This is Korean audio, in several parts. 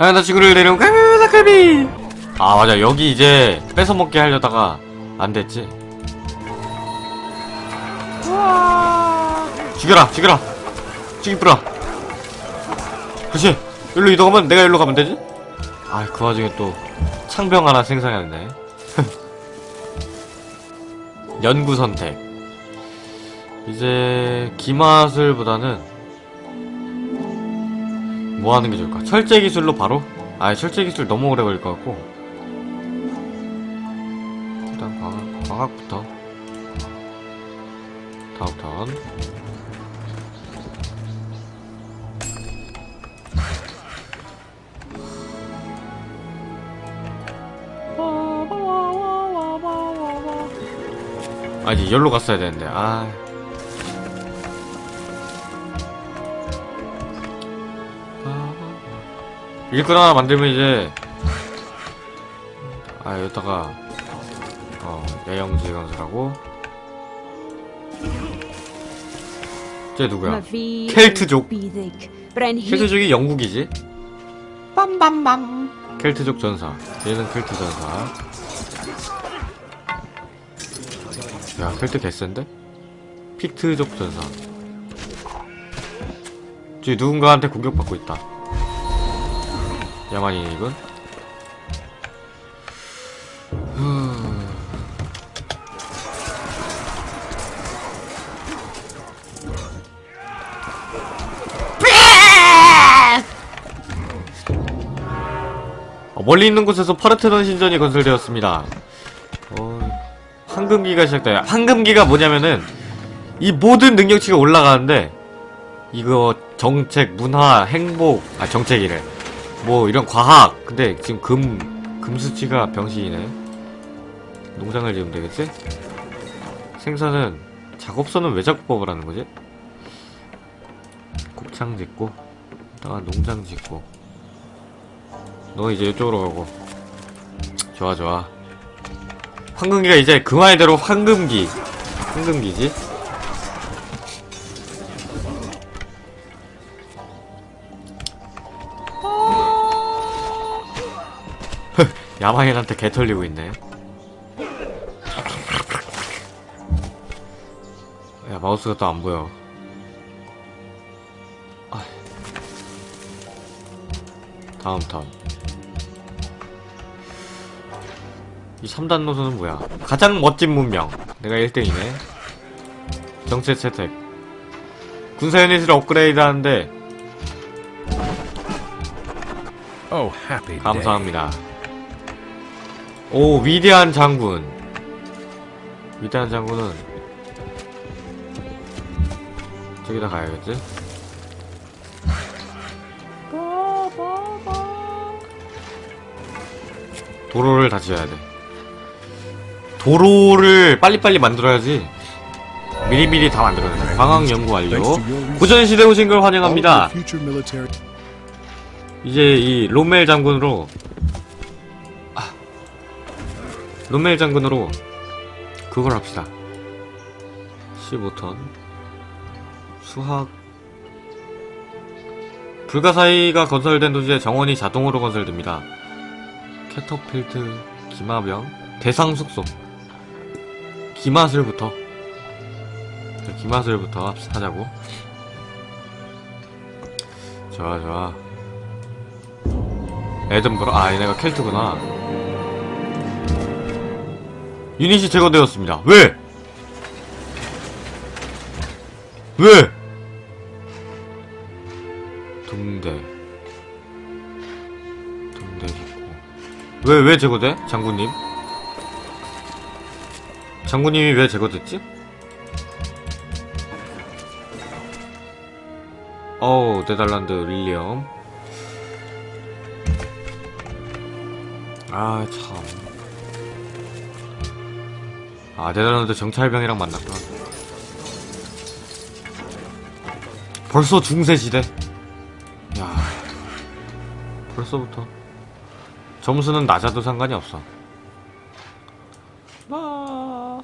아, 나 친구를 데려온 까비까비! 아, 맞아. 여기 이제 뺏어먹게 하려다가 안 됐지. 죽여라, 죽여라! 죽이뿌라! 그렇지! 일로 이동하면 내가 일로 가면 되지? 아, 그 와중에 또 창병 하나 생성했네. 연구 선택. 이제 기마술보다는 뭐 하는 게 좋을까? 철제 기술로 바로? 아, 철제 기술 너무 오래 걸릴 것 같고. 일단 광학, 광학부터. 다음 턴. 아, 이제 열로 갔어야 되는데, 아. 일꾼 하나 만들면 이제 아 여기다가 어 야영지 건설하고. 쟤 누구야? 켈트족. 켈트족이 영국이지? 빰빰빰. 켈트족 전사. 얘는 켈트 전사. 야 켈트 개센데? 픽트족 전사. 저기 누군가한테 공격받고 있다 야만이 이건? 어, 멀리 있는 곳에서 파르테논 신전이 건설되었습니다. 어, 황금기가 시작돼요. 황금기가 뭐냐면은 이 모든 능력치가 올라가는데 이거 정책, 문화, 행복, 아 정책이래. 뭐 이런 과학 근데 지금 금 금수치가 병신이네 농장을 지으면 되겠지? 생산은 작업소는 왜 자꾸 뽑으라는 거지? 곱창 짓고 이따가 농장 짓고 너 이제 이쪽으로 가고 좋아 좋아 황금기가 이제 그 말대로 황금기 황금기지? 야마인한테 개 털리고 있네. 야, 마우스가 또 안 보여. 아. 다음 턴. 이 3단 노선은 뭐야? 가장 멋진 문명. 내가 1등이네. 정책 채택. 군사 유닛을 업그레이드 하는데, Oh. 감사합니다. 오, 위대한 장군. 위대한 장군은 저기다 가야겠지? 도로를 다 지어야 돼. 도로를 빨리빨리 만들어야지. 미리미리 다 만들어야 돼. 방학 연구 완료. 고전시대 오신 걸 환영합니다. 이제 이 롬멜 장군으로 롬멜 장군으로 그걸 합시다. 15턴 수학. 불가사의가 건설된 도시에 정원이 자동으로 건설됩니다. 캐터필드 기마병 대상 숙소. 기마술부터. 자, 기마술부터 합- 하자고. 좋아 좋아. 에든버러 아 얘네가 켈트구나 유닛이 제거되었습니다 왜? 왜? 동대 동대 있고 왜 왜 제거돼? 장군님 장군님이 왜 제거됐지? 어우 네덜란드 윌리엄 아, 참. 아, 네덜란드 정찰병이랑 만났구나. 벌써 중세시대? 야 벌써부터. 점수는 낮아도 상관이 없어. 아.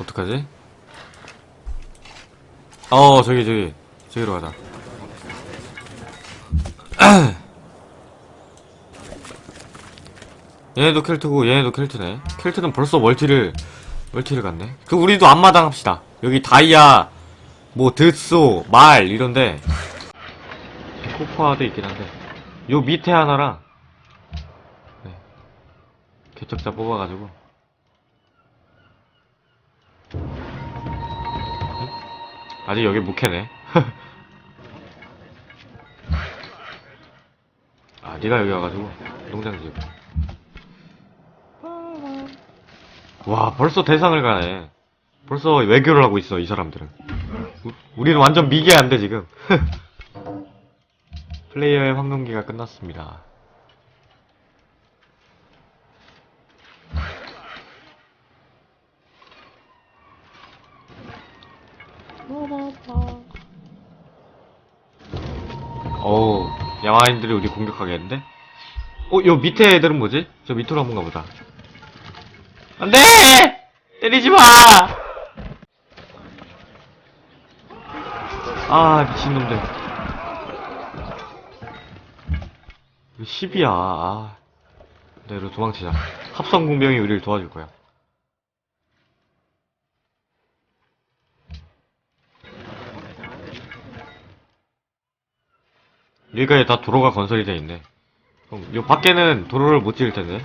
어떡하지? 어, 저기, 저기. 저기로 가자. 얘네도 켈트고 얘네도 켈트네. 켈트는 벌써 멀티를 멀티를 갔네. 그 우리도 앞마당 합시다. 여기 다이아 뭐 드소 말 이런데 코코아도 있긴 한데. 요 밑에 하나랑 네. 개척자 뽑아가지고. 응? 아직 여기 묵해네. 아 네가 여기 와가지고 농장 지고 와 벌써 대상을 가네 벌써 외교를 하고 있어 이 사람들은 우, 우리는 완전 미개한데 지금 플레이어의 황금기가 끝났습니다 어우 야마인들이 우리 공격하겠는데? 어, 요 밑에 애들은 뭐지? 저 밑으로 한번 가보자. 안 돼! 때리지 마! 아, 미친놈들. 이거 10이야, 아. 네, 이로 도망치자. 합성공병이 우리를 도와줄 거야. 여기까지 다 도로가 건설이 돼 있네. 그럼 요 밖에는 도로를 못 지을 텐데.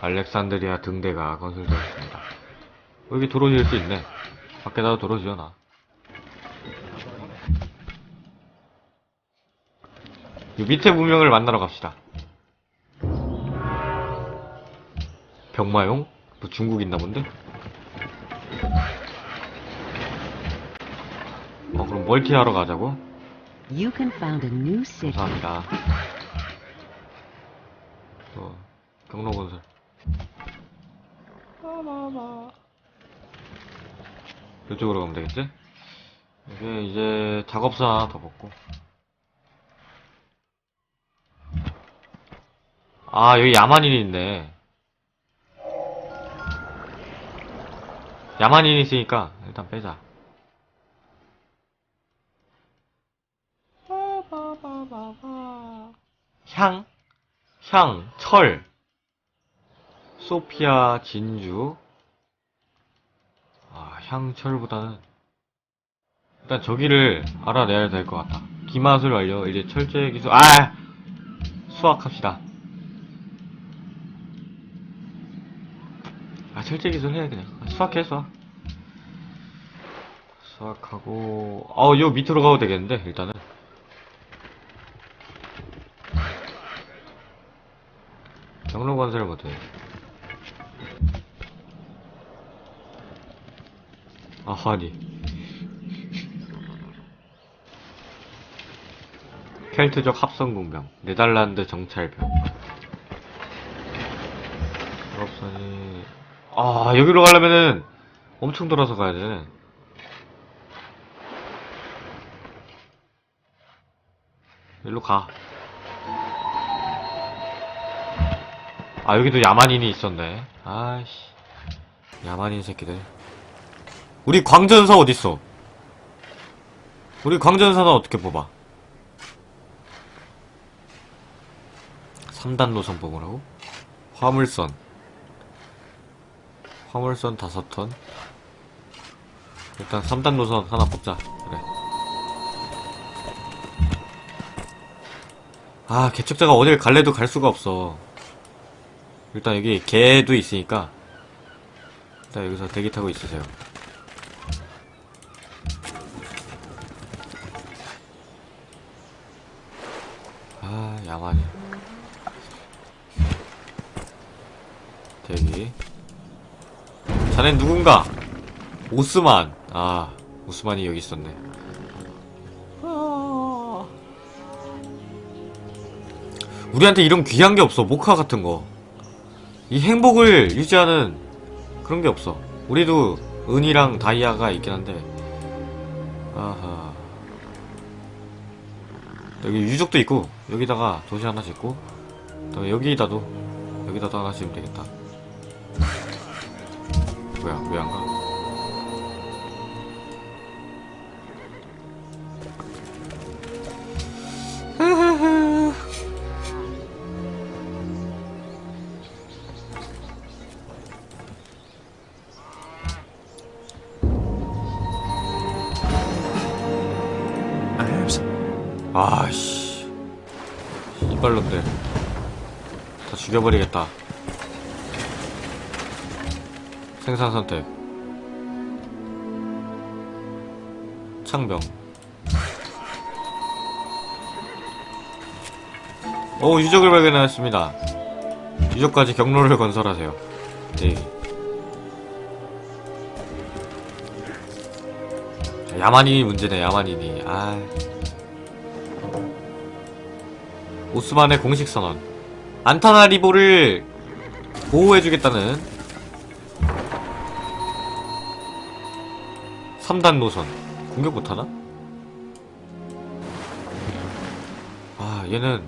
알렉산드리아 등대가 건설되었습니다. 어, 여기 도로 지을 수 있네. 밖에다가 도로 지어놔. 요 밑에 문명을 만나러 갑시다. 병마용? 뭐 중국 있나 본데? 어, 그럼 멀티하러 가자고? 감사합니다. 어, 경로건설. 이쪽으로 가면 되겠지? 이게 이제 작업사 하나 더 먹고. 아, 여기 야만인이 있네. 야만인이 있으니까 일단 빼자. 향, 향, 철, 소피아, 진주. 아, 향, 철보다는 일단 저기를 알아내야 될 것 같다. 기마술 완료. 이제 철제 기술. 아, 수학합시다. 아, 철제 기술 해 그냥. 아, 수학해 수학. 수학하고, 어, 요 밑으로 가도 되겠는데 일단은. 경로 건설 못해. 아하니. 켈트적 합성공병, 네덜란드 정찰병. 작업선이, 아, 여기로 가려면은 엄청 돌아서 가야 되네. 일로 가. 아, 여기도 야만인이 있었네. 아이씨. 야만인 새끼들. 우리 광전사 어딨어? 우리 광전사는 어떻게 뽑아? 3단 노선 뽑으라고? 화물선. 화물선 5턴. 일단 3단 노선 하나 뽑자. 그래. 아, 개척자가 어딜 갈래도 갈 수가 없어. 일단 여기 개도 있으니까 일단 여기서 대기 타고 있으세요. 아 야만이 대기 자넨 누군가 오스만 아 오스만이 여기 있었네 아. 우리한테 이런 귀한 게 없어 모카 같은 거이 행복을 유지하는 그런 게 없어. 우리도 은이랑 다이아가 있긴 한데. 아하. 여기 유적도 있고, 여기다가 도시 하나 짓고, 여기다도, 여기다도 하나 지으면 되겠다. 뭐야, 왜 안 가? 아씨. 이발놈들 다 죽여버리겠다. 생산 선택. 창병. 오 유적을 발견하였습니다. 유적까지 경로를 건설하세요. 네. 야만인이 문제네 야만인이 아 오스만의 공식 선언. 안타나리보를 보호해주겠다는 3단 노선. 공격 못하나? 아 얘는.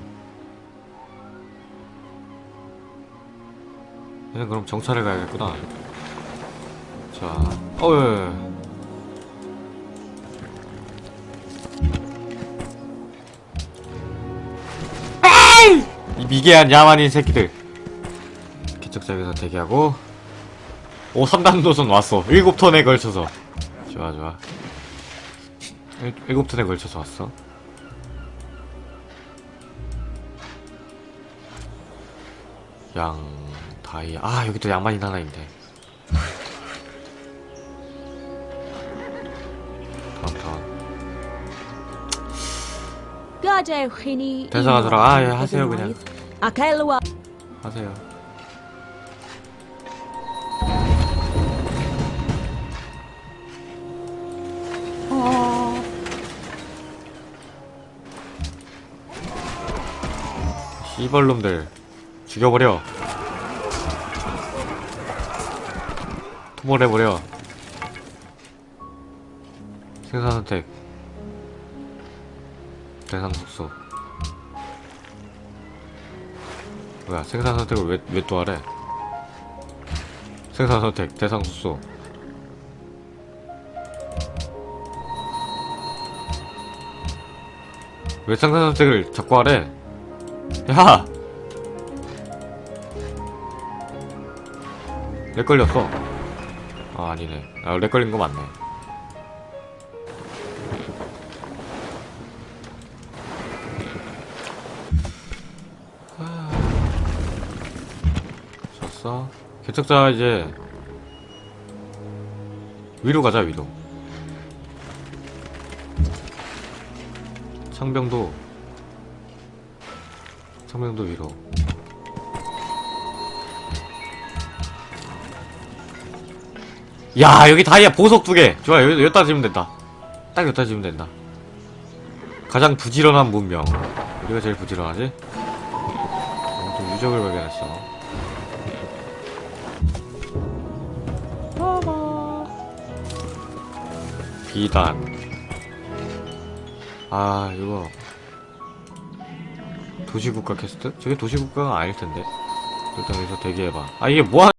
얘는 그럼 정찰을 가야겠구나. 자 어휴 미개한 야만인 새끼들. 개척작에서 대기하고. 오 3단 노선 왔어. 7턴에 걸쳐서. 좋아 좋아. 7, 7턴에 걸쳐서 왔어. 양 다이. 아 여기 또 양만인 하나 있네. 다음 다음. Gadael chini. 대사가 들어 아 예 하세요 그냥 Akelwa. 하세요. 씨발놈들 죽여버려. 토벌해버려. 생산 선택. 대상 숙소 뭐야 생산 선택을 왜 왜 또 하래? 생산 선택 대상 숙소 왜 생산 선택을 자꾸 하래? 야! 렉 걸렸어. 아 아니네. 아렉 걸린 거 맞네 졌어? 개척자 이제 위로 가자 위로. 창병도 창병도 위로. 야 여기 다이아 보석 두개. 좋아 여기, 여기다 지면 된다. 딱 여기다 지면 된다. 가장 부지런한 문명. 우리가 제일 부지런하지? 어, 또 유적을 발견했어 비단. 아 이거. 도시국가 캐스트? 저게 도시국가가 아닐 텐데. 일단 여기서 대기해봐. 아 이게 뭐하는